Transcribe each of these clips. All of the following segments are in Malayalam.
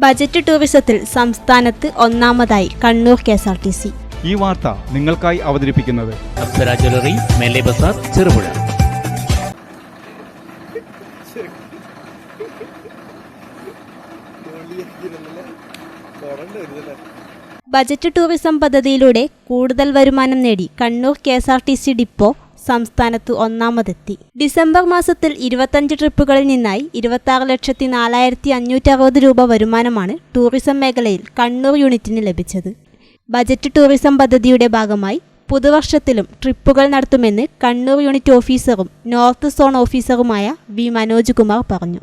ബജറ്റ് ടൂറിസത്തിൽ സംസ്ഥാനത്ത് ഒന്നാമതായി Kannur K S R T C. ഈ വാർത്ത നിങ്ങൾക്കായി അവതരിപ്പിക്കുന്നത് അപ്സര ജ്വല്ലറി മേലെ ബസാർ ചെറുപുഴ. ബജറ്റ് ടൂറിസം പദ്ധതിയിലൂടെ കൂടുതൽ വരുമാനം നേടി Kannur K S R T C depot സംസ്ഥാനത്ത് ഒന്നാമതെത്തി. ഡിസംബർ മാസത്തിൽ ഇരുപത്തഞ്ച് ട്രിപ്പുകളിൽ നിന്നായി ഇരുപത്തി ലക്ഷത്തി നാലായിരത്തി അഞ്ഞൂറ്റി അറുപത് രൂപ വരുമാനമാണ് ടൂറിസം മേഖലയിൽ കണ്ണൂർ യൂണിറ്റിന് ലഭിച്ചത്. ബജറ്റ് ടൂറിസം പദ്ധതിയുടെ ഭാഗമായി പുതുവർഷത്തിലും ട്രിപ്പുകൾ നടത്തുമെന്ന് കണ്ണൂർ യൂണിറ്റ് ഓഫീസറും നോർത്ത് സോൺ ഓഫീസറുമായ വി മനോജ് കുമാർ പറഞ്ഞു.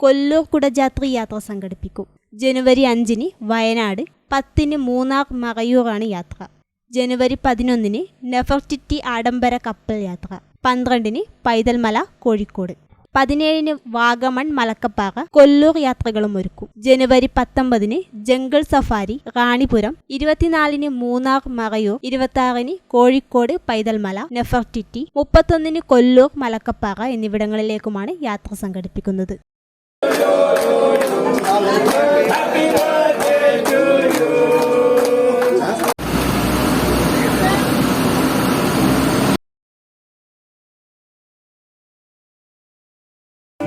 കൊല്ലൂർ കുടജാത്രി യാത്ര സംഘടിപ്പിക്കും. ജനുവരി അഞ്ചിന് വയനാട് പത്തിന് മൂന്നാർ മറയൂറാണ് യാത്ര. ജനുവരി പതിനൊന്നിന് നെഫർറ്റിറ്റി ആഡംബര കപ്പൽ യാത്ര. പന്ത്രണ്ടിന് പൈതൽമല കോഴിക്കോട്. പതിനേഴിന് വാഗമൺ മലക്കപ്പാറ കൊല്ലൂർ യാത്രകളും ഒരുക്കും. ജനുവരി പത്തൊമ്പതിന് ജംഗിൾ സഫാരി റാണിപുരം. ഇരുപത്തിനാലിന് മൂന്നാർ മറയൂർ ഇരുപത്തി ആറിന് കോഴിക്കോട് പൈതൽമല നെഫർട്ടിറ്റി മുപ്പത്തൊന്നിന് കൊല്ലൂർ മലക്കപ്പാറ എന്നിവിടങ്ങളിലേക്കുമാണ് യാത്ര സംഘടിപ്പിക്കുന്നത്. Amen.